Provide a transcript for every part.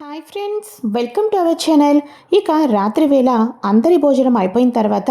Hi friends welcome to our channel. ఇక రాత్రి వేళ అందరి భోజనం అయిపోయిన తర్వాత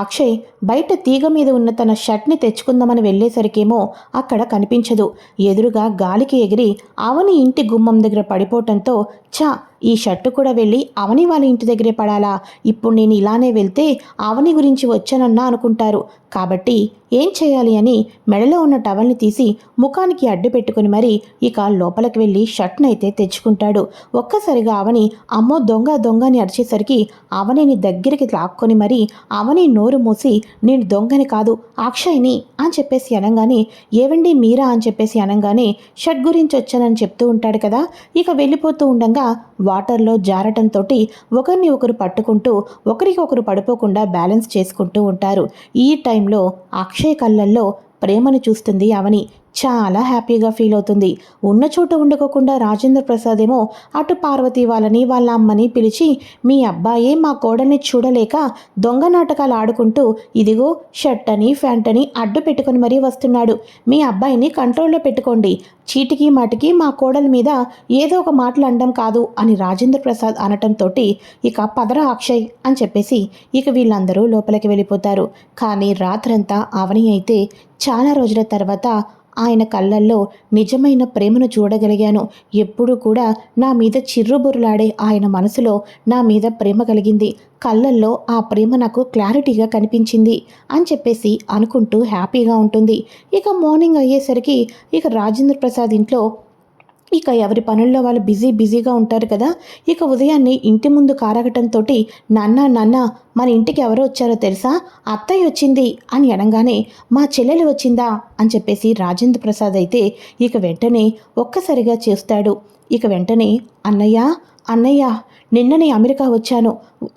అక్షయ్ బయట తీగ మీద ఉన్న తన షర్ట్ని తెచ్చుకుందామని వెళ్ళేసరికేమో అక్కడ కనిపించదు. ఎదురుగా గాలికి ఎగిరి అవని ఇంటి గుమ్మం దగ్గర పడిపోవటంతో చా ఈ షర్టు కూడా వెళ్ళి అవని వాళ్ళ ఇంటి దగ్గరే పడాలా? ఇప్పుడు నేను ఇలానే వెళ్తే అవని గురించి వచ్చానన్నా అనుకుంటారు. కాబట్టి ఏం చేయాలి అని మెడలో ఉన్న టవల్ని తీసి ముఖానికి అడ్డు పెట్టుకుని మరి ఇక లోపలికి వెళ్ళి షర్ట్ని అయితే తెచ్చుకుంటాడు. ఒక్కసారిగా అవని అమ్మో దొంగ దొంగ అని అరిచేసరికి అవనిని దగ్గరికి లాక్కొని మరి అవని నోరు మూసి నేను దొంగని కాదు అక్షయ్ని అని చెప్పేసి అనగానే ఏవండి మీరా? అని చెప్పేసి అనగానే షర్ట్ గురించి వచ్చానని చెప్తూ ఉంటాడు కదా. ఇక వెళ్ళిపోతూ ఉండగా వాటర్లో జారటంతో ఒకరిని ఒకరు పట్టుకుంటూ ఒకరికొకరు పడిపోకుండా బ్యాలెన్స్ చేసుకుంటూ ఉంటారు. ఈ టైంలో అక్షయ్ కళ్ళల్లో ప్రేమను చూస్తుంది అవని చాలా హ్యాపీగా ఫీల్ అవుతుంది. ఉన్న చోట ఉండకోకుండా రాజేంద్ర ప్రసాద్ ఏమో అటు పార్వతి వాళ్ళని వాళ్ళ అమ్మని పిలిచి మీ అబ్బాయే మా కోడల్ని చూడలేక దొంగ నాటకాలు ఆడుకుంటూ ఇదిగో షర్ట్ అని ప్యాంట్ అని అడ్డు పెట్టుకొని మరీ వస్తున్నాడు. మీ అబ్బాయిని కంట్రోల్లో పెట్టుకోండి. చీటికి మాటికి మా కోడల మీద ఏదో ఒక మాటలు అనడం కాదు అని రాజేంద్ర ప్రసాద్ అనటంతో ఇక పదర అక్షయ్ అని చెప్పేసి ఇక వీళ్ళందరూ లోపలికి వెళ్ళిపోతారు. కానీ రాత్రంతా అవని అయితే చాలా రోజుల తర్వాత ఆయన కళ్ళల్లో నిజమైన ప్రేమను చూడగలిగాను. ఎప్పుడూ కూడా నా మీద చిర్రుబురులాడే ఆయన మనసులో నా మీద ప్రేమ కలిగింది. కళ్ళల్లో ఆ ప్రేమ నాకు క్లారిటీగా కనిపించింది అని చెప్పేసి అనుకుంటూ హ్యాపీగా ఉంటుంది. ఇక మార్నింగ్ అయ్యేసరికి ఇక రాజేంద్ర ప్రసాద్ ఇంట్లో ఇక ఎవరి పనుల్లో వాళ్ళు బిజీ బిజీగా ఉంటారు కదా ఇక ఉదయాన్నే ఇంటి ముందు కారగటంతో నాన్న నాన్న మన ఇంటికి ఎవరు వచ్చారో తెలుసా? అత్తయ్య వచ్చింది అని అనగానే మా చెల్లెలు వచ్చిందా? అని చెప్పేసి రాజేంద్ర ప్రసాద్ అయితే ఇక వెంటనే ఒక్కసారిగా చేస్తాడు. ఇక వెంటనే అన్నయ్య అన్నయ్య నిన్ననే అమెరికా వచ్చాను.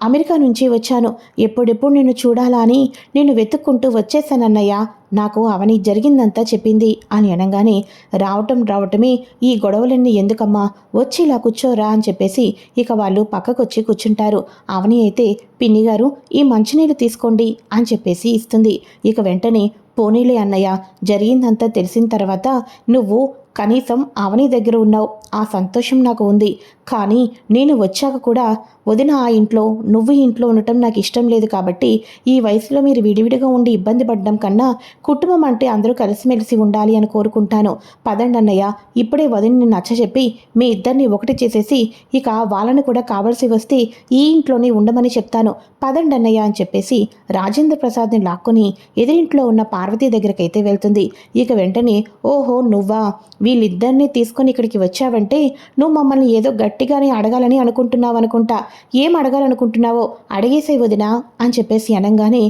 అమెరికా నుంచి వచ్చాను. ఎప్పుడెప్పుడు నిన్ను చూడాలా అని నేను వెతుక్కుంటూ వచ్చేసానన్నయ్య నాకు అవని జరిగిందంతా చెప్పింది అని అనగానే రావటం రావటమే ఈ గొడవలన్నీ ఎందుకమ్మా? వచ్చి ఇలా కూర్చోరా అని చెప్పేసి ఇక వాళ్ళు పక్కకొచ్చి కూర్చుంటారు. అవని అయితే పిన్ని గారు ఈ మంచినీళ్ళు తీసుకోండి అని చెప్పేసి ఇస్తుంది. ఇక వెంటనే పోనీలే అన్నయ్య జరిగిందంతా తెలిసిన తర్వాత నువ్వు కనీసం అవని దగ్గర ఉన్నావు. ఆ సంతోషం నాకు ఉంది. కానీ నేను వచ్చాక కూడా వదిన ఆ ఇంట్లో నువ్వు ఇంట్లో ఉండటం నాకు ఇష్టం లేదు కాబట్టి ఈ వయసులో మీరు విడివిడిగా ఉండి ఇబ్బంది పడడం కన్నా కుటుంబం అంటే అందరూ కలిసిమెలిసి ఉండాలి అని కోరుకుంటాను. పదండి అన్నయ్య ఇప్పుడే వదిని నచ్చజెప్పి మీ ఇద్దరిని ఒకటి చేసేసి ఇక వాళ్ళని కూడా కావాల్సి వస్తే ఈ ఇంట్లోనే ఉండమని చెప్తాను. పదండి అన్నయ్య అని చెప్పేసి రాజేంద్ర ప్రసాద్ని లాక్కొని ఎదురింట్లో ఉన్న పార్వతి దగ్గరకైతే వెళ్తుంది. ఇక వెంటనే ఓహో నువ్వా? వీళ్ళిద్దరినీ తీసుకొని ఇక్కడికి వచ్చావంటే నువ్వు మమ్మల్ని ఏదో గట్టిగానే అడగాలని అనుకుంటున్నావు అనుకుంటా ఏం అడగాలనుకుంటున్నావో అడిగేసే వదినా అని చెప్పేసి అనగానే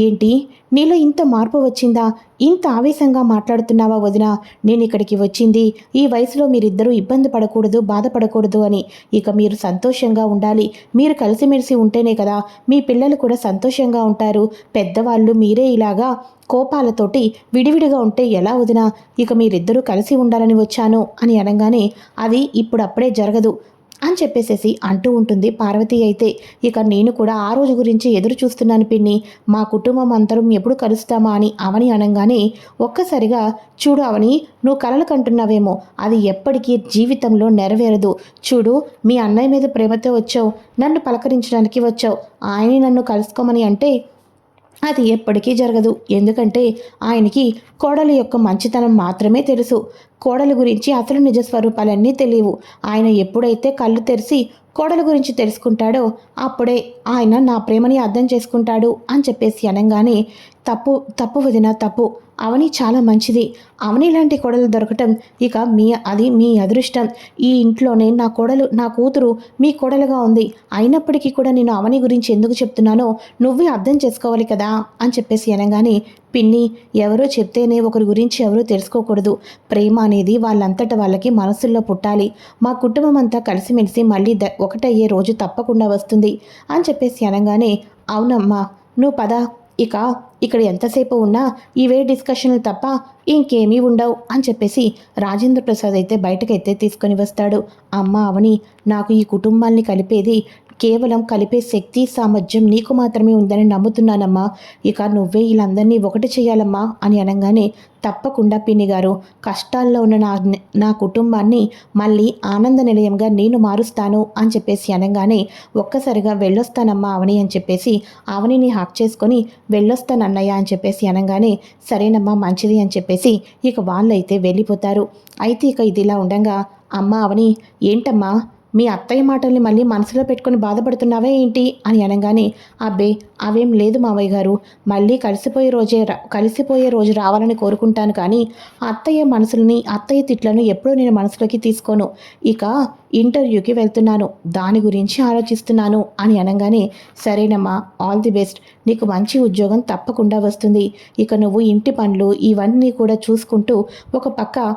ఏంటి? నీలో ఇంత మార్పు వచ్చిందా? ఇంత ఆవేశంగా మాట్లాడుతున్నావా వదిన? నేను ఇక్కడికి వచ్చింది. ఈ వయసులో మీరిద్దరూ ఇబ్బంది పడకూడదు బాధపడకూడదు అని. ఇక మీరు సంతోషంగా ఉండాలి. మీరు కలిసిమెలిసి ఉంటేనే కదా మీ పిల్లలు కూడా సంతోషంగా ఉంటారు. పెద్దవాళ్ళు మీరే ఇలాగా కోపాలతోటి విడివిడిగా ఉంటే ఎలా వదినా? ఇక మీరిద్దరూ కలిసి ఉండాలని వచ్చాను అని అనగానే అది ఇప్పుడప్పుడే జరగదు. అని చెప్పేసేసి అంటూ ఉంటుంది. పార్వతి అయితే ఇక నేను కూడా ఆ రోజు గురించి ఎదురు చూస్తున్నాను పిన్ని. మా కుటుంబం అందరం ఎప్పుడు కలుస్తామా అని అవని అనగానే ఒక్కసారిగా చూడు అవని నువ్వు కలలు కంటున్నావేమో. అది ఎప్పటికీ జీవితంలో నెరవేరదు. చూడు మీ అన్నయ్య మీద ప్రేమతో వచ్చావు. నన్ను పలకరించడానికి వచ్చావు. ఆయనే నన్ను కలుసుకోమని అంటే అది ఎప్పటికీ జరగదు. ఎందుకంటే ఆయనకి కోడల యొక్క మంచితనం మాత్రమే తెలుసు. కోడల గురించి అసలు నిజ స్వరూపాలన్నీ తెలియవు. ఆయన ఎప్పుడైతే కళ్ళు తెరిచి కోడల గురించి తెలుసుకుంటాడో అప్పుడే ఆయన నా ప్రేమని అర్థం చేసుకుంటాడు అని చెప్పేసి అనగానే తప్పు తప్పు వదిన తప్పు. అవని చాలా మంచిది. అవని లాంటి కోడలు దొరకటం ఇక మీ అది మీ అదృష్టం. ఈ ఇంట్లోనే నా కోడలు నా కూతురు మీ కోడలుగా ఉంది. అయినప్పటికీ కూడా నేను అవని గురించి ఎందుకు చెప్తున్నానో నువ్వే అర్థం చేసుకోవాలి కదా అని చెప్పేసి అనగానే పిన్ని ఎవరో చెప్తేనే ఒకరి గురించి ఎవరూ తెలుసుకోకూడదు. ప్రేమ అనేది వాళ్ళంతట వాళ్ళకి మనసుల్లో పుట్టాలి. మా కుటుంబం అంతా కలిసిమెలిసి మళ్ళీ ద ఒకటయ్యే రోజు తప్పకుండా వస్తుంది అని చెప్పేసి అనగానే అవునమ్మా నువ్వు పద. ఇక ఇక్కడ ఎంతసేపు ఉన్నా ఇవే డిస్కషన్లు తప్ప ఇంకేమీ ఉండవు అని చెప్పేసి రాజేంద్ర ప్రసాద్ అయితే బయటకైతే తీసుకొని వస్తాడు. అమ్మ అవని నాకు ఈ కుటుంబాన్ని కలిపేది కేవలం కలిపే శక్తి సామర్థ్యం నీకు మాత్రమే ఉందని నమ్ముతున్నానమ్మా. ఇక నువ్వే వీళ్ళందరినీ ఒకటి చేయాలమ్మా అని అనగానే తప్పకుండా పిన్ని గారు కష్టాల్లో ఉన్న నా నా కుటుంబాన్ని మళ్ళీ ఆనంద నిలయంగా నేను మారుస్తాను అని చెప్పేసి అనగానే ఒక్కసారిగా వెళ్ళొస్తానమ్మా అవని అని చెప్పేసి అవనిని హాక్ చేసుకొని వెళ్ళొస్తానన్నయ్య అని చెప్పేసి అనగానే సరేనమ్మా మంచిది అని చెప్పేసి ఇక వాళ్ళైతే వెళ్ళిపోతారు. అయితే ఇక ఇదిలా ఉండగా అమ్మ అవని ఏంటమ్మా? మీ అత్తయ్య మాటల్ని మళ్ళీ మనసులో పెట్టుకొని బాధపడుతున్నావే ఏంటి? అని అనగానే అబ్బే అవేం లేదు మావయ్య గారు. మళ్ళీ కలిసిపోయే రోజే రా- కలిసిపోయే రోజు రావాలని కోరుకుంటాను కానీ అత్తయ్య మనసులని అత్తయ్య తిట్లను ఎప్పుడూ నేను మనసులోకి తీసుకోను. ఇక ఇంటర్వ్యూకి వెళ్తున్నాను. దాని గురించి ఆలోచిస్తున్నాను అని అనగానే సరేనమ్మా ఆల్ ది బెస్ట్. నీకు మంచి ఉద్యోగం తప్పకుండా వస్తుంది. ఇక నువ్వు ఇంటి పనులు ఇవన్నీ కూడా చూసుకుంటూ ఒక పక్క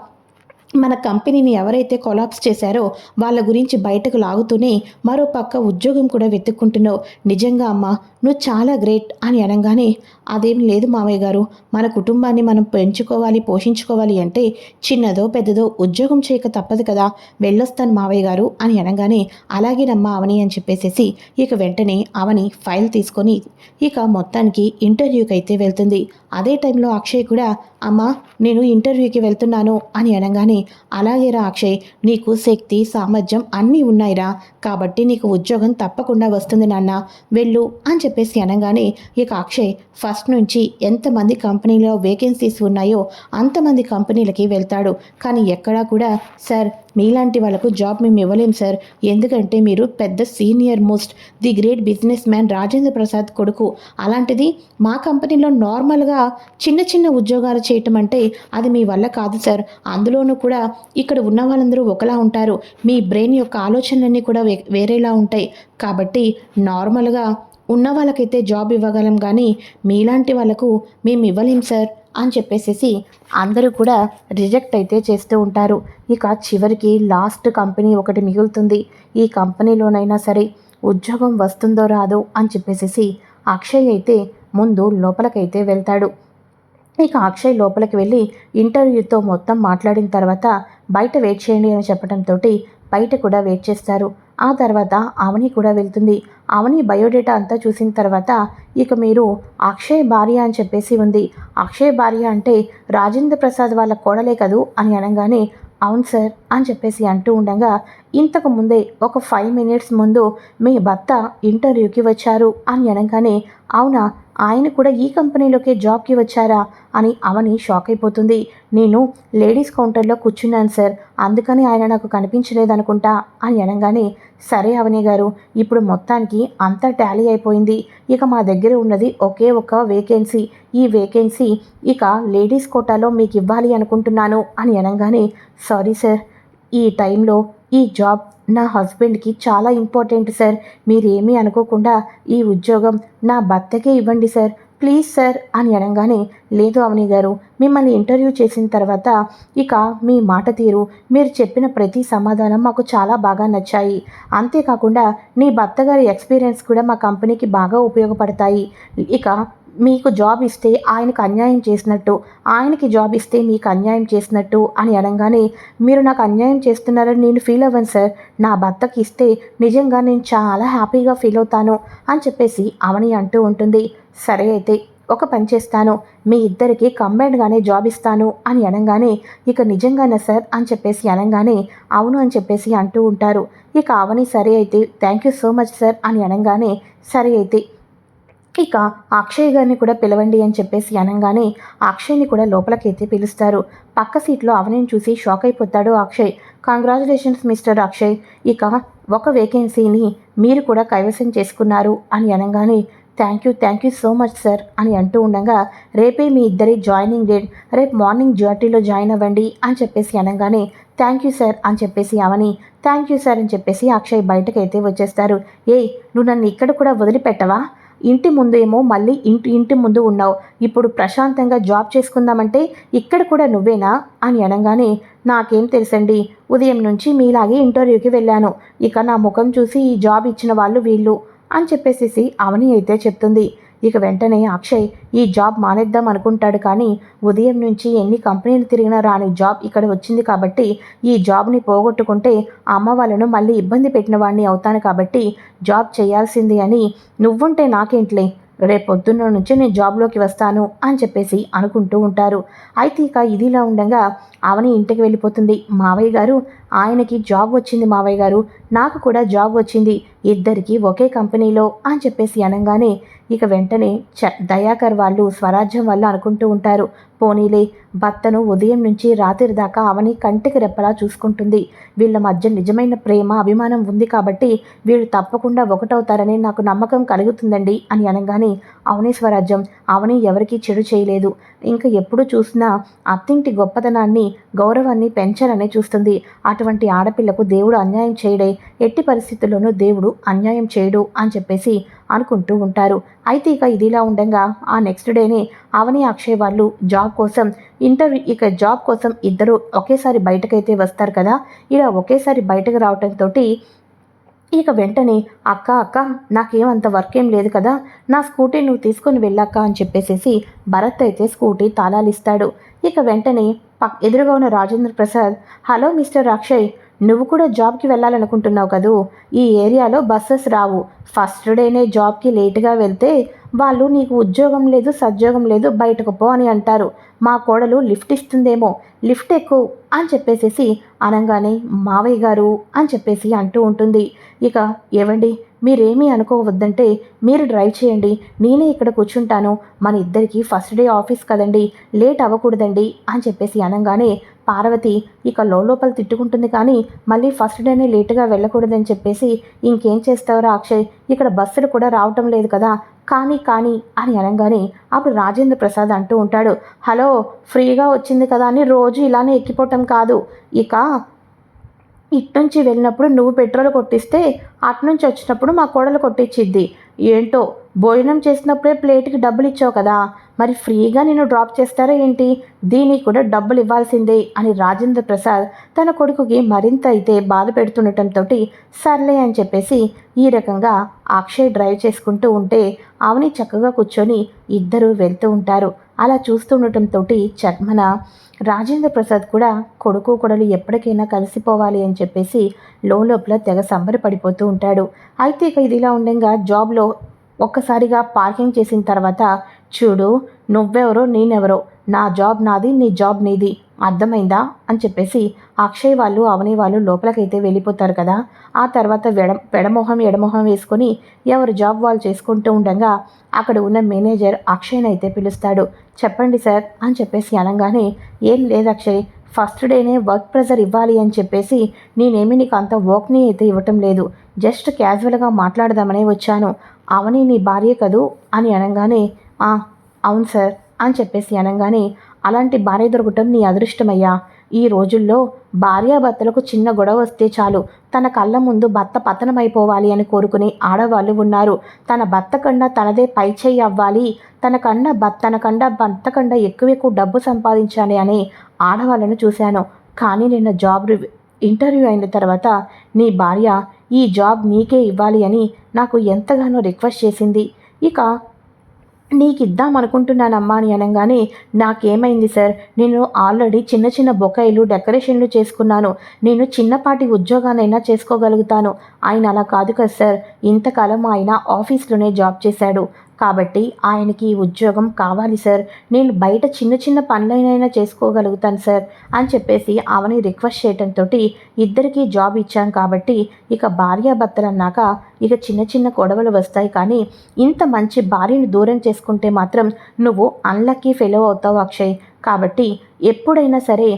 మన కంపెనీని ఎవరైతే కొలాప్స్ చేశారో వాళ్ళ గురించి బయటకు లాగుతూనే మరో పక్క ఉద్యోగం కూడా వెతుక్కుంటున్నావు. నిజంగా అమ్మా నువ్వు చాలా గ్రేట్ అని అనగానే అదేం లేదు మావయ్య గారు మన కుటుంబాన్ని మనం పెంచుకోవాలి పోషించుకోవాలి అంటే చిన్నదో పెద్దదో ఉద్యోగం చేయక తప్పదు కదా వెళ్ళొస్తాను మావయ్య గారు అని అనగానే అలాగేనమ్మా అవని అని చెప్పేసేసి ఇక వెంటనే అవని ఫైల్ తీసుకొని ఇక మొత్తానికి ఇంటర్వ్యూకి అయితే వెళ్తుంది. అదే టైంలో అక్షయ్ కూడా అమ్మా నేను ఇంటర్వ్యూకి వెళ్తున్నాను అని అనగానే అలాగేరా అక్షయ్ నీకు శక్తి సామర్థ్యం అన్నీ ఉన్నాయిరా. కాబట్టి నీకు ఉద్యోగం తప్పకుండా వస్తుంది నాన్న. వెళ్ళు అని చెప్పేసి అనగానే ఇక అక్షయ్ ఫస్ట్ నుంచి ఎంతమంది కంపెనీలో వేకెన్సీస్ ఉన్నాయో అంతమంది కంపెనీలకి వెళ్తాడు. కానీ ఎక్కడా కూడా సార్ మీలాంటి వాళ్ళకు జాబ్ మేము ఇవ్వలేం సార్. ఎందుకంటే మీరు పెద్ద senior most the great businessman Rajendra Prasad కొడుకు. అలాంటిది మా కంపెనీలో నార్మల్గా చిన్న చిన్న ఉద్యోగాలు చేయటం అంటే అది మీ వల్ల కాదు సార్. అందులోనూ కూడా ఇక్కడ ఉన్న వాళ్ళందరూ ఒకలా ఉంటారు. మీ బ్రెయిన్ యొక్క ఆలోచనలన్నీ కూడా వే వేరేలా ఉంటాయి. కాబట్టి నార్మల్గా ఉన్న వాళ్ళకైతే జాబ్ ఇవ్వగలం కానీ మీలాంటి వాళ్ళకు మేము ఇవ్వలేం సార్. అని చెప్పేసేసి అందరూ కూడా రిజెక్ట్ అయితే చేస్తూ ఉంటారు. ఇక చివరికి లాస్ట్ కంపెనీ ఒకటి మిగులుతుంది. ఈ కంపెనీలోనైనా సరే ఉద్యోగం వస్తుందో రాదో అని చెప్పేసేసి అక్షయ్ అయితే ముందు లోపలికైతే వెళ్తాడు. ఇక అక్షయ్ లోపలికి వెళ్ళి ఇంటర్వ్యూతో మొత్తం మాట్లాడిన తర్వాత బయట వెయిట్ చేయండి అని చెప్పడంతో బయట కూడా వెయిట్ చేస్తారు. ఆ తర్వాత అవని కూడా వెళ్తుంది. అవని బయోడేటా అంతా చూసిన తర్వాత ఇక మీరు అక్షయ్ భార్య అని చెప్పేసి ఉంది. అక్షయ్ భార్య అంటే రాజేంద్ర ప్రసాద్ వాళ్ళ కోడలే కదూ అని అనగానే అవును సార్ అని చెప్పేసి అంటూ ఉండగా ఇంతకు ముందే ఒక ఫైవ్ మినిట్స్ ముందు మీ భర్త ఇంటర్వ్యూకి వచ్చారు అని అనగానే అవునా? ఆయన కూడా ఈ కంపెనీలోకే జాబ్కి వచ్చారా అని అవని షాక్ అయిపోతుంది. నేను లేడీస్ కౌంటర్లో కూర్చున్నాను సార్. అందుకని ఆయన నాకు కనిపించలేదనుకుంటా అని అనగానే సరే అవని గారు ఇప్పుడు మొత్తానికి అంతా టాలీ అయిపోయింది. ఇక మా దగ్గర ఉన్నది ఒకే ఒక వేకెన్సీ. ఈ వేకెన్సీ ఇక లేడీస్ కోటాలో మీకు ఇవ్వాలి అనుకుంటున్నాను అని అనగానే సారీ సార్ ఈ టైంలో ఈ జాబ్ నా హస్బెండ్కి చాలా ఇంపార్టెంట్ సార్. మీరేమీ అనుకోకుండా ఈ ఉద్యోగం నా భర్తకే ఇవ్వండి సార్. ప్లీజ్ సార్ అని అనగానే లేదు అవని గారు మిమ్మల్ని ఇంటర్వ్యూ చేసిన తర్వాత ఇక మీ మాట తీరు మీరు చెప్పిన ప్రతి సమాధానం మాకు చాలా బాగా నచ్చాయి. అంతేకాకుండా నీ భర్త గారి ఎక్స్పీరియన్స్ కూడా మా కంపెనీకి బాగా ఉపయోగపడతాయి. ఇక మీకు జాబ్ ఇస్తే ఆయనకు అన్యాయం చేసినట్టు ఆయనకి జాబ్ ఇస్తే మీకు అన్యాయం చేసినట్టు అని అనగానే మీరు నాకు అన్యాయం చేస్తున్నారని నేను ఫీల్ అవ్వను సార్ నా భర్తకి ఇస్తే నిజంగా నేను చాలా హ్యాపీగా ఫీల్ అవుతాను అని చెప్పేసి అవని అంటూ ఉంటుంది. సరే అయితే ఒక పని చేస్తాను. మీ ఇద్దరికి కంబైన్డ్గానే జాబ్ ఇస్తాను అని అనగానే ఇక నిజంగానే సార్ అని చెప్పేసి అనగానే అవును అని చెప్పేసి అంటూ ఉంటారు. ఇక అవని సరే అయితే thank you so much sir అని అనగానే సరే అయితే ఇక అక్షయ్ గారిని కూడా పిలవండి అని చెప్పేసి అనగానే అక్షయ్ని కూడా లోపలికైతే పిలుస్తారు. పక్క సీట్లో అవనిని చూసి షాక్ అయిపోతాడు అక్షయ్. Congratulations mister Akshay. ఇక ఒక వేకెన్సీని మీరు కూడా కైవసం చేసుకున్నారు అని అనగానే thank you thank you so much sir అని అంటూ ఉండగా రేపే మీ ఇద్దరి జాయినింగ్ డేట్. రేపు మార్నింగ్ జర్టీలో జాయిన్ అవ్వండి అని చెప్పేసి అనగానే థ్యాంక్ యూ సార్ అని చెప్పేసి అవని థ్యాంక్ యూ సార్ అని చెప్పేసి అక్షయ్ బయటకైతే వచ్చేస్తారు. ఏయ్ నువ్వు నన్ను ఇక్కడ కూడా వదిలిపెట్టవా? ఇంటి ముందు ఏమో మళ్ళీ ఇంటి ఇంటి ముందు ఉన్నావు. ఇప్పుడు ప్రశాంతంగా జాబ్ చేసుకుందామంటే ఇక్కడ కూడా నువ్వేనా? అని అనగానే నాకేం తెలుసండి ఉదయం నుంచి మీలాగే ఇంటర్వ్యూకి వెళ్ళాను. ఇక నా ముఖం చూసి ఈ జాబ్ ఇచ్చిన వాళ్ళు వీళ్ళు అని చెప్పేసేసి అవని అయితే చెప్తుంది. ఇక వెంటనే అక్షయ్ ఈ జాబ్ మానేద్దాం అనుకుంటాడు కానీ ఉదయం నుంచి ఎన్ని కంపెనీలు తిరిగినా రాని జాబ్ ఇక్కడ వచ్చింది కాబట్టి ఈ జాబ్ని పోగొట్టుకుంటే అమ్మ వాళ్ళను మళ్ళీ ఇబ్బంది పెట్టిన వాడిని అవుతాను కాబట్టి జాబ్ చేయాల్సింది అని నువ్వుంటే నాకేంట్లే? రేపొద్దున్న నుంచి నేను జాబ్లోకి వస్తాను అని చెప్పేసి అనుకుంటూ ఉంటారు. అయితే ఇక ఇదిలా ఉండగా అవని ఇంటికి వెళ్ళిపోతుంది. మావయ్య గారు ఆయనకి జాబ్ వచ్చింది మావయ్య గారు. నాకు కూడా జాబ్ వచ్చింది. ఇద్దరికి ఒకే కంపెనీలో అని చెప్పేసి అనగానే ఇక వెంటనే చ దయాకర్ వాళ్ళు స్వరాజ్యం వల్ల అనుకుంటూ ఉంటారు. పోనీలే భర్తను ఉదయం నుంచి రాత్రి దాకా అవని కంటికి రెప్పలా చూసుకుంటుంది. వీళ్ళ మధ్య నిజమైన ప్రేమ అభిమానం ఉంది కాబట్టి వీళ్ళు తప్పకుండా ఒకటవుతారని నాకు నమ్మకం కలుగుతుందండి అని అనగానే అవని స్వరాజ్యం అవని ఎవరికీ చెడు చేయలేదు. ఇంకా ఎప్పుడు చూసినా అత్తింటి గొప్పతనాన్ని గౌరవాన్ని పెంచాలనే చూస్తుంది. అటువంటి ఆడపిల్లకు దేవుడు అన్యాయం చేయడే ఎట్టి పరిస్థితుల్లోనూ దేవుడు అన్యాయం చేయడు అని చెప్పేసి అనుకుంటూ ఉంటారు. అయితే ఇక ఇదిలా ఉండగా ఆ నెక్స్ట్ డేనే అవని అక్షయ్ వాళ్ళు జాబ్ కోసం ఇంటర్వ్యూ ఇక జాబ్ కోసం ఇద్దరు ఒకేసారి బయటకైతే వస్తారు కదా. ఇలా ఒకేసారి బయటకు రావటంతో ఇక వెంటనే అక్క అక్క నాకేమంత వర్క్ ఏం లేదు కదా. నా స్కూటీ నువ్వు తీసుకొని వెళ్ళాక అని చెప్పేసేసి భరత్ అయితే స్కూటీ తాళాలిస్తాడు. ఇక వెంటనే పక్ ఎదురుగా ఉన్న రాజేంద్ర ప్రసాద్ హలో మిస్టర్ అక్షయ్ నువ్వు కూడా జాబ్కి వెళ్ళాలనుకుంటున్నావు కదూ? ఈ ఏరియాలో బస్సెస్ రావు. ఫస్ట్ డేనే జాబ్కి లేటుగా వెళ్తే వాళ్ళు నీకు ఉద్యోగం లేదు సద్యోగం లేదు బయటకు పో అని అంటారు. మా కోడలు లిఫ్ట్ ఇస్తుందేమో లిఫ్ట్ ఎక్కువ అని చెప్పేసేసి అనగానే మావయ్య గారు అని చెప్పేసి అంటూ ఉంటుంది. ఇక ఏవండి? మీరేమీ అనుకోవద్దంటే మీరు డ్రైవ్ చేయండి నేనే ఇక్కడ కూర్చుంటాను మన ఇద్దరికి ఫస్ట్ డే ఆఫీస్ కదండి లేట్ అవ్వకూడదండి అని చెప్పేసి అనగానే పార్వతి ఇక లోపల తిట్టుకుంటుంది కానీ మళ్ళీ ఫస్ట్ డేనే లేటుగా వెళ్ళకూడదని చెప్పేసి ఇంకేం చేస్తావురా అక్షయ్ ఇక్కడ బస్సులు కూడా రావటం లేదు కదా కానీ కానీ అని అనగానే అప్పుడు రాజేంద్ర ప్రసాద్ అంటూ ఉంటాడు హలో ఫ్రీగా వచ్చింది కదా అని రోజు ఇలానే ఎక్కిపోవటం కాదు ఇక ఇట్నుంచి వెళ్ళినప్పుడు నువ్వు పెట్రోల్ కొట్టిస్తే అట్నుంచి వచ్చినప్పుడు మా కోడలు కొట్టించిద్ది ఏంటో భోజనం చేసినప్పుడే ప్లేట్కి డబ్బులు ఇచ్చావు కదా మరి ఫ్రీగా నేను డ్రాప్ చేస్తారా ఏంటి? దీనికి కూడా డబ్బులు ఇవ్వాల్సిందే అని రాజేంద్ర ప్రసాద్ తన కొడుకుకి మరింత అయితే బాధ పెడుతుండటంతో సర్లే అని చెప్పేసి ఈ రకంగా అక్షయ్ డ్రైవ్ చేసుకుంటూ ఉంటే అవని చక్కగా కూర్చొని ఇద్దరూ వెళ్తూ ఉంటారు. అలా చూస్తుండటంతో చర్మన రాజేంద్ర ప్రసాద్ కూడా కొడుకు కొడలు ఎప్పటికైనా కలిసిపోవాలి అని చెప్పేసి లోపల తెగ సంబరపడిపోతూ ఉంటాడు. అయితే ఇక ఇదిలా ఉండగా జాబ్లో ఒక్కసారిగా పార్కింగ్ చేసిన తర్వాత చూడు నువ్వెవరో నేనెవరో నా జాబ్ నాది నీ జాబ్ నీది అర్థమైందా? అని చెప్పేసి అక్షయ్ వాళ్ళు అవని వాళ్ళు లోపలికైతే వెళ్ళిపోతారు కదా. ఆ తర్వాత వెడ పెడమొహం ఎడమొహం వేసుకొని ఎవరు జాబ్ వాళ్ళు చేసుకుంటూ ఉండగా అక్కడ ఉన్న మేనేజర్ అక్షయ్ని అయితే పిలుస్తాడు. చెప్పండి సార్ అని చెప్పేసి అనగానే ఏం లేదు అక్షయ్ ఫస్ట్ డేనే వర్క్ ప్రెజర్ ఇవ్వాలి అని చెప్పేసి నేనేమి నీకు అంత వర్క్ని అయితే ఇవ్వటం లేదు. జస్ట్ క్యాజువల్గా మాట్లాడదామనే వచ్చాను. అవని నీ భార్య కదూ? అని అనగానే అవును సార్. అని చెప్పేసి అనగానే అలాంటి భార్య దొరకటం నీ అదృష్టమయ్యా. ఈ రోజుల్లో భార్యాభర్తలకు చిన్న గొడవ వస్తే చాలు. తన కళ్ళ ముందు భర్త పతనమైపోవాలి అని కోరుకునే ఆడవాళ్ళు ఉన్నారు. తన భర్త కన్నా తనదే పైచేయి అవ్వాలి. తన కన్నా తన కన్నా భర్త కన్నా ఎక్కువ ఎక్కువ డబ్బు సంపాదించాలి అనే ఆడవాళ్ళను చూశాను. కానీ నిన్న జాబ్ ఇంటర్వ్యూ అయిన తర్వాత నీ భార్య ఈ జాబ్ నీకే ఇవ్వాలి అని నాకు ఎంతగానో రిక్వెస్ట్ చేసింది. ఇక నీకు ఇద్దాం అనుకుంటున్నానమ్మా అని అనగానే నాకేమైంది సార్? నేను ఆల్రెడీ చిన్న చిన్న బొకాయిలు డెకరేషన్లు చేసుకున్నాను. నేను చిన్నపాటి ఉద్యోగానైనా చేసుకోగలుగుతాను. ఆయన అలా కాదు కదా సార్. ఇంతకాలం ఆయన ఆఫీస్లోనే జాబ్ చేశాడు. కాబట్టి ఆయనకి ఉద్యోగం కావాలి సార్. నేను బయట చిన్న చిన్న పనులైనా చేసుకోగలుగుతాను సార్ అని చెప్పేసి ఆమెని రిక్వెస్ట్ చేయడంతో ఇద్దరికీ జాబ్ ఇచ్చాం కాబట్టి ఇక భార్యాభర్తలు అన్నాక ఇక చిన్న చిన్న గొడవలు వస్తాయి కానీ ఇంత మంచి భార్యను దూరం చేసుకుంటే మాత్రం నువ్వు అన్లక్కీ ఫెలో అవుతావు అక్షయ్. కాబట్టి ఎప్పుడైనా సరే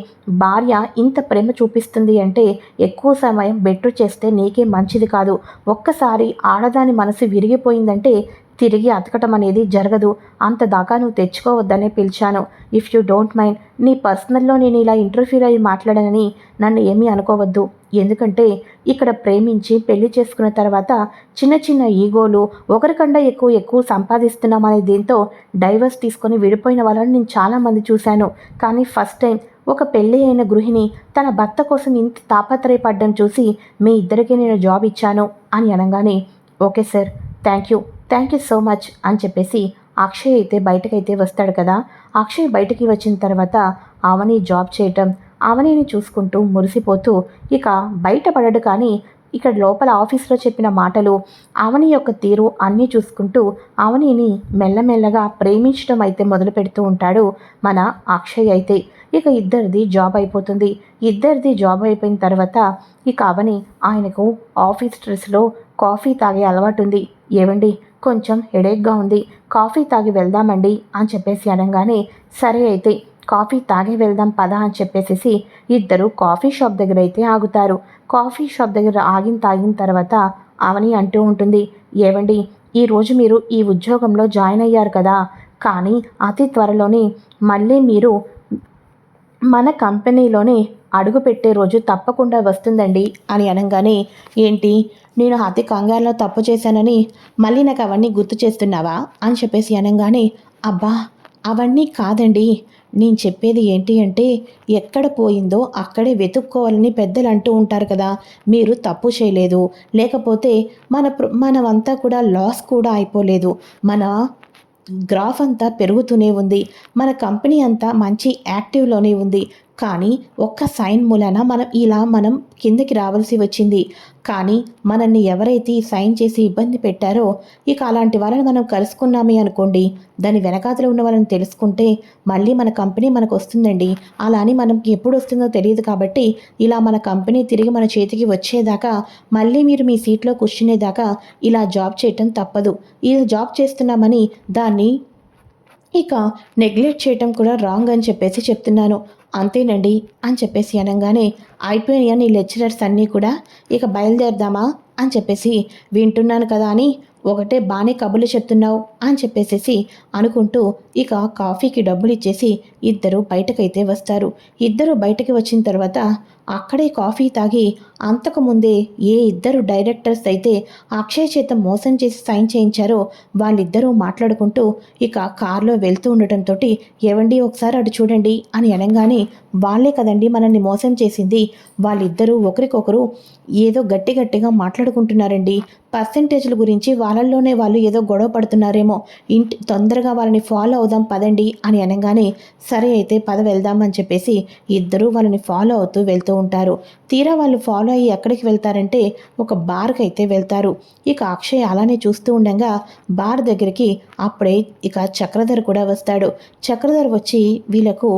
భార్య ఇంత ప్రేమ చూపిస్తుంది అంటే ఎక్కువ సమయం బెట్టు చేస్తే నీకే మంచిది కాదు. ఒక్కసారి ఆడదాని మనసు విరిగిపోయిందంటే తిరిగి అతకటం అనేది జరగదు. అంత దాకా నువ్వు తెచ్చుకోవద్దనే పిలిచాను. ఇఫ్ యూ డోంట్ మైండ్ నీ పర్సనల్లో నేను ఇలా ఇంటర్ఫీర్ అయ్యి మాట్లాడనని నన్ను ఏమీ అనుకోవద్దు. ఎందుకంటే ఇక్కడ ప్రేమించి పెళ్ళి చేసుకున్న తర్వాత చిన్న చిన్న ఈగోలు ఒకరికంటే ఎక్కువ ఎక్కువ సంపాదిస్తున్నామనే దీంతో డైవర్స్ తీసుకొని విడిపోయిన వాళ్ళని నేను చాలామంది చూశాను. కానీ ఫస్ట్ టైం ఒక పెళ్ళి అయిన గృహిణి తన భర్త కోసం ఇంత తాపత్రయపడ్డం చూసి మీ ఇద్దరికీ నేను జాబ్ ఇచ్చాను అని అనగానే okay sir thank you thank you so much అని చెప్పేసి అక్షయ్ అయితే బయటకైతే వస్తాడు కదా. అక్షయ్ బయటికి వచ్చిన తర్వాత ఆమెని జాబ్ చేయటం ఆమెని చూసుకుంటూ మురిసిపోతూ ఇక బయటపడడు కానీ ఇక్కడ లోపల ఆఫీస్లో చెప్పిన మాటలు ఆవని యొక్క తీరు అన్నీ చూసుకుంటూ అవనిని మెల్లమెల్లగా ప్రేమించడం అయితే మొదలు పెడుతూ ఉంటాడు మన అక్షయ్ అయితే. ఇక ఇద్దరిది జాబ్ అయిపోతుంది. ఇద్దరిది జాబ్ అయిపోయిన తర్వాత ఇక అవని ఆయనకు ఆఫీస్ డ్రెస్లో కాఫీ తాగే అలవాటు ఉంది. ఏవండి? కొంచెం హెడేక్గా ఉంది. కాఫీ తాగి వెళ్దామండి అని చెప్పేసి అనగానే సరే అయితే కాఫీ తాగి వెళ్దాం పదా అని చెప్పేసి ఇద్దరు కాఫీ షాప్ దగ్గర అయితే ఆగుతారు. కాఫీ షాప్ దగ్గర ఆగిన తాగిన తర్వాత అవని అంటూ ఉంటుంది ఏవండి ఈరోజు మీరు ఈ ఉద్యోగంలో జాయిన్ అయ్యారు కదా కానీ అతి త్వరలోనే మళ్ళీ మీరు మన కంపెనీలోనే అడుగు పెట్టే రోజు తప్పకుండా వస్తుందండి అని అనగానే ఏంటి? నేను అతి కంగారులో తప్పు చేశానని మళ్ళీ నాకు అవన్నీ గుర్తు చేస్తున్నావా? అని చెప్పేసి అనగానే అబ్బా అవన్నీ కాదండి. నేను చెప్పేది ఏంటి అంటే ఎక్కడ పోయిందో అక్కడే వెతుక్కోవాలని పెద్దలు అంటూ ఉంటారు కదా. మీరు తప్పు చేయలేదు. లేకపోతే మన మనమంతా కూడా లాస్ కూడా అయిపోలేదు. మన గ్రాఫ్ అంతా పెరుగుతూనే ఉంది. మన కంపెనీ అంతా మంచి యాక్టివ్లోనే ఉంది. కానీ ఒక్క సైన్ మూలన మనం ఇలా మనం కిందకి రావాల్సి వచ్చింది. కానీ మనల్ని ఎవరైతే ఈ సైన్ చేసి ఇబ్బంది పెట్టారో ఇక అలాంటి వాళ్ళని మనం కలుసుకున్నామే అనుకోండి. దాని వెనకాతలో ఉన్న వాళ్ళని తెలుసుకుంటే మళ్ళీ మన కంపెనీ మనకు వస్తుందండి. అలా అని మనకి ఎప్పుడు వస్తుందో తెలియదు కాబట్టి ఇలా మన కంపెనీ తిరిగి మన చేతికి వచ్చేదాకా మళ్ళీ మీరు మీ సీట్లో కూర్చునేదాకా ఇలా జాబ్ చేయటం తప్పదు. ఇలా జాబ్ చేస్తున్నామని దాన్ని ఇక నెగ్లెక్ట్ చేయటం కూడా రాంగ్ అని చెప్పేసి చెప్తున్నాను. అంతేనండి అని చెప్పేసి అనగానే అయిపోయినాయా నీ లెక్చరర్స్ అన్నీ కూడా ఇక బయలుదేరదామా అని చెప్పేసి వింటున్నాను కదా అని ఒకటే బాగానే కబుర్లు చెప్తున్నావు అని చెప్పేసేసి అనుకుంటూ ఇక కాఫీకి డబ్బులు ఇచ్చేసి ఇద్దరు బయటకైతే వస్తారు. ఇద్దరు బయటకి వచ్చిన తర్వాత అక్కడే కాఫీ తాగి అంతకుముందే ఏ ఇద్దరు డైరెక్టర్స్ అయితే అక్షయ్ చేత మోసం చేసి సైన్ చేయించారో వాళ్ళిద్దరూ మాట్లాడుకుంటూ ఇక కారులో వెళ్తూ ఉండటంతో ఏవండి ఒకసారి అటు చూడండి అని అనగానే వాళ్ళే కదండి మనల్ని మోసం చేసింది. వాళ్ళిద్దరూ ఒకరికొకరు ఏదో గట్టి గట్టిగా మాట్లాడుకుంటున్నారండి. పర్సంటేజ్ల గురించి వాళ్ళల్లోనే వాళ్ళు ఏదో గొడవ పడుతున్నారేమో. ఇంటి తొందరగా వాళ్ళని ఫాలో అవుదాం పదండి అని అనగానే సరే అయితే పద వెళ్దాం అని చెప్పేసి ఇద్దరూ వాళ్ళని ఫాలో అవుతూ వెళ్తూ ఉంటారు. తీరా వాళ్ళు ఫాలో అయ్యి ఎక్కడికి వెళ్తారంటే ఒక బార్కి అయితే వెళ్తారు. ఇక అక్షయ్ అలానే చూస్తూ ఉండగా బార్ దగ్గరికి అప్పుడే ఇక చక్రధర్ కూడా వస్తాడు. చక్రధర్ వచ్చి వీళ్ళకు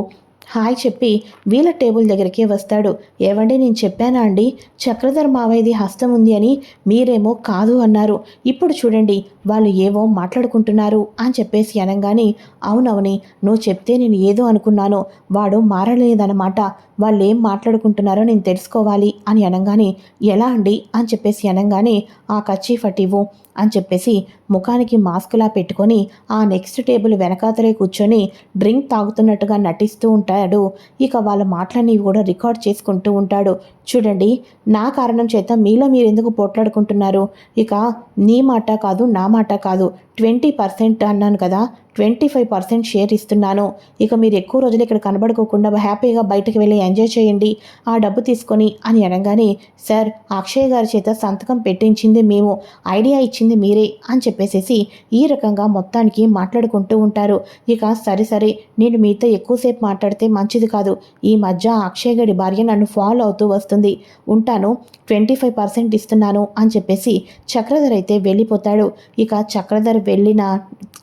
హాయ్ చెప్పి వీళ్ళ టేబుల్ దగ్గరికే వస్తాడు. ఏవండి నేను చెప్పానా అండి? చక్రధర్ మావయ్యది హస్తం ఉంది అని మీరేమో కాదు అన్నారు. ఇప్పుడు చూడండి వాళ్ళు ఏవో మాట్లాడుకుంటున్నారు అని చెప్పేసి అనగానే అవునవుని నువ్వు చెప్తే నేను ఏదో అనుకున్నాను. వాడు మారలేదన్నమాట. వాళ్ళు ఏం మాట్లాడుకుంటున్నారో నేను తెలుసుకోవాలి అని అనగానే ఎలా అండి? అని చెప్పేసి అనగానే ఆ కచ్చీఫ్ అటు అని చెప్పేసి ముఖానికి మాస్క్లా పెట్టుకొని ఆ నెక్స్ట్ టేబుల్ వెనకాతలే కూర్చొని డ్రింక్ తాగుతున్నట్టుగా నటిస్తూ ఉంటాడు. ఇక వాళ్ళ మాటలన్నీ కూడా రికార్డ్ చేసుకుంటూ ఉంటాడు. చూడండి నా కారణం చేత మీలో మీరు ఎందుకు పోట్లాడుకుంటున్నారు? ఇక నీ మాట కాదు నా మాట కాదు. ట్వంటీ పర్సెంట్ అన్నాను కదా ట్వంటీ ఫైవ్ పర్సెంట్ షేర్ ఇస్తున్నాను. ఇక మీరు ఎక్కువ రోజులు ఇక్కడ కనబడుకోకుండా హ్యాపీగా బయటకు వెళ్ళి ఎంజాయ్ చేయండి. ఆ డబ్బు తీసుకొని అని అనగానే సార్ అక్షయ్ గారి చేత సంతకం పెట్టించింది మేము. ఐడియా ఇచ్చింది మీరే అని చెప్పేసేసి ఈ రకంగా మొత్తానికి మాట్లాడుకుంటూ ఉంటారు. ఇక సరే సరే నేను మీతో ఎక్కువసేపు మాట్లాడితే మంచిది కాదు. ఈ మధ్య అక్షయ్ గారి భార్య నన్ను ఫాలో అవుతూ వస్తుంది. ఉంటాను. ట్వంటీ ఫైవ్ పర్సెంట్ ఇస్తున్నాను అని చెప్పేసి చక్రధర్ అయితే వెళ్ళిపోతాడు. ఇక చక్రధర్ వెళ్ళిన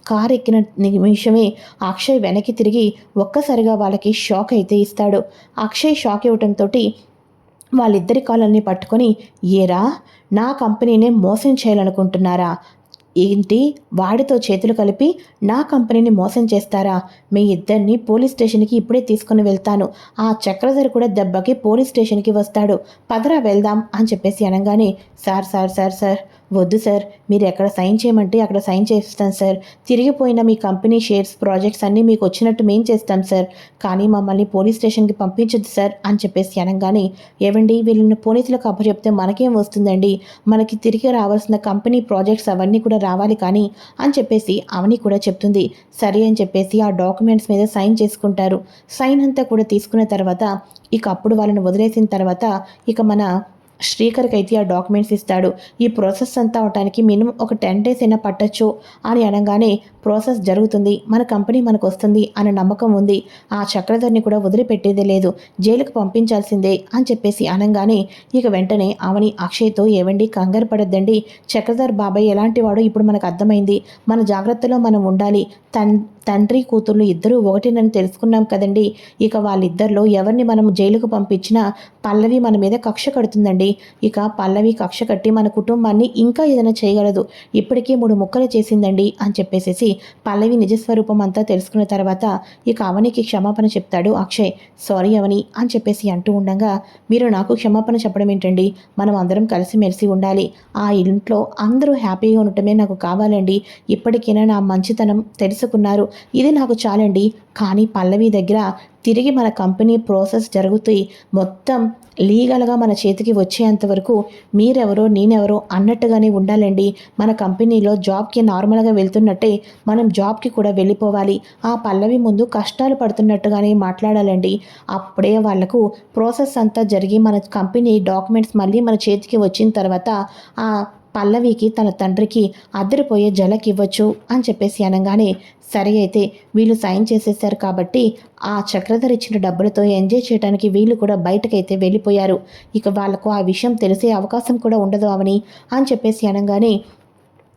కార్ ఎక్కిన నిమిషమే అక్షయ్ వెనక్కి తిరిగి ఒక్కసారిగా వాళ్ళకి షాక్ అయితే ఇస్తాడు. అక్షయ్ షాక్ ఇవ్వటంతో వాళ్ళిద్దరి కాళ్ళని పట్టుకొని ఏరా నా కంపెనీనే మోసం చేయాలనుకుంటున్నారా? ఏంటి? వాడితో చేతులు కలిపి నా కంపెనీని మోసం చేస్తారా? మీ ఇద్దరిని పోలీస్ స్టేషన్కి ఇప్పుడే తీసుకుని వెళ్తాను. ఆ చక్రధర్ కూడా దెబ్బకి పోలీస్ స్టేషన్కి వస్తాడు. పదరా వెళ్దాం అని చెప్పేసి అనగానే సార్ సార్ సార్ సార్ వద్దు సార్ మీరు ఎక్కడ సైన్ చేయమంటే అక్కడ సైన్ చేస్తాం సార్. తిరిగిపోయిన మీ కంపెనీ షేర్స్ ప్రాజెక్ట్స్ అన్నీ మీకు వచ్చినట్టు మేం చేస్తాం సార్. కానీ మమ్మల్ని పోలీస్ స్టేషన్కి పంపించద్దు సార్ అని చెప్పేసి అనగానే ఏవండి వీళ్ళని పోలీసులకు అప్పచెప్తే మనకేం వస్తుందండి? మనకి తిరిగి రావాల్సిన కంపెనీ ప్రాజెక్ట్స్ అవన్నీ కూడా రావాలి కానీ అని చెప్పేసి అవని కూడా చెప్తుంది. సరే అని చెప్పేసి ఆ డాక్యుమెంట్స్ మీద సైన్ చేసుకుంటారు. సైన్ అంతా కూడా తీసుకున్న తర్వాత ఇక అప్పుడు వాళ్ళని వదిలేసిన తర్వాత ఇక మన శ్రీకర్కి అయితే ఆ డాక్యుమెంట్స్ ఇస్తాడు. ఈ ప్రాసెస్ అంతా అవటానికి మినిమం ఒక టెన్ డేస్ అయినా పట్టొచ్చు అని అనగానే ప్రాసెస్ జరుగుతుంది. మన కంపెనీ మనకు వస్తుంది అనే నమ్మకం ఉంది. ఆ చక్రధర్ని కూడా వదిలిపెట్టేదే లేదు. జైలుకు పంపించాల్సిందే అని చెప్పేసి అనగానే ఇక వెంటనే అవని అక్షయ్తో ఏవండి కంగారు పడద్దండి. చక్రధర్ బాబాయ్ ఎలాంటి వాడో ఇప్పుడు మనకు అర్థమైంది. మన జాగ్రత్తలో మనం ఉండాలి. తన్ తండ్రి కూతుర్లు ఇద్దరూ ఒకటేనని తెలుసుకున్నాం కదండి. ఇక వాళ్ళిద్దరిలో ఎవరిని మనం జైలుకు పంపించినా పల్లవి మన మీద కక్ష కడుతుందండి. ఇక పల్లవి కక్ష కట్టి మన కుటుంబాన్ని ఇంకా ఏదైనా చేయగలదు. ఇప్పటికే మూడు ముక్కలు చేసిందండి అని చెప్పేసేసి పల్లవి నిజస్వరూపం అంతా తెలుసుకున్న తర్వాత ఇక అవనికి క్షమాపణ చెప్తాడు అక్షయ్. సారీ అవని అని చెప్పేసి అంటూ ఉండగా మీరు నాకు క్షమాపణ చెప్పడం ఏంటండి? మనం అందరం కలిసిమెలిసి ఉండాలి. ఆ ఇంట్లో అందరూ హ్యాపీగా ఉండటమే నాకు కావాలండి. ఇప్పటికైనా నా మంచితనం తెలుసుకున్నారు. ఇది నాకు చాలండి. కానీ పల్లవి దగ్గర తిరిగి మన కంపెనీ ప్రాసెస్ జరుగుతాయి మొత్తం లీగల్గా మన చేతికి వచ్చేంత వరకు మీరెవరో నేనెవరో అన్నట్టుగానే ఉండాలండి. మన కంపెనీలో జాబ్కి నార్మల్గా వెళ్తున్నట్టే మనం జాబ్కి కూడా వెళ్ళిపోవాలి. ఆ పల్లవి ముందు కష్టాలు పడుతున్నట్టుగానే మాట్లాడాలండి. అప్పుడే వాళ్ళకు ప్రాసెస్ అంతా జరిగి మన కంపెనీ డాక్యుమెంట్స్ మళ్ళీ మన చేతికి వచ్చిన తర్వాత ఆ పల్లవికి తన తండ్రికి అద్దరిపోయే జలకివ్వచ్చు అని చెప్పేసి అనగానే సరే అయితే వీళ్ళు సైన్ చేసేసారు కాబట్టి ఆ చక్రధర్ ఇచ్చిన డబ్బులతో ఎంజాయ్ చేయడానికి వీళ్ళు కూడా బయటకైతే వెళ్ళిపోయారు. ఇక వాళ్ళకు ఆ విషయం తెలిసే అవకాశం కూడా ఉండదు అవని అని చెప్పేసి అనగానే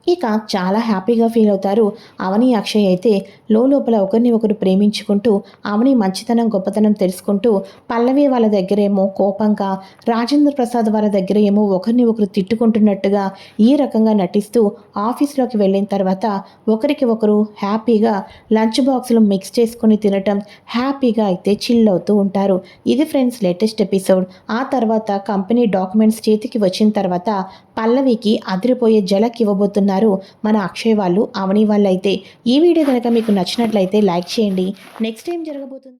ఇక చాలా హ్యాపీగా ఫీల్ అవుతారు. అవని అక్షయ్ అయితే లోపల ఒకరిని ఒకరు ప్రేమించుకుంటూ అవని మంచితనం గొప్పతనం తెలుసుకుంటూ పల్లవి వాళ్ళ దగ్గరేమో కోపంగా రాజేంద్ర ప్రసాద్ వాళ్ళ దగ్గర ఏమో ఒకరిని ఒకరు తిట్టుకుంటున్నట్టుగా ఈ రకంగా నటిస్తూ ఆఫీస్లోకి వెళ్ళిన తర్వాత ఒకరికి ఒకరు హ్యాపీగా లంచ్ బాక్సులు మిక్స్ చేసుకుని తినటం హ్యాపీగా అయితే చిల్ అవుతూ ఉంటారు. ఇది ఫ్రెండ్స్ లేటెస్ట్ ఎపిసోడ్. ఆ తర్వాత కంపెనీ డాక్యుమెంట్స్ చేతికి వచ్చిన తర్వాత పల్లవికి అదిరిపోయే జలక్ ఇవ్వబోతున్నారు మన అక్షయ్ వాళ్ళు అవని వాళ్ళు అయితే ఈ వీడియో కనుక మీకు నచ్చినట్లయితే లైక్ చేయండి. నెక్స్ట్ ఏం జరగబోతుంది?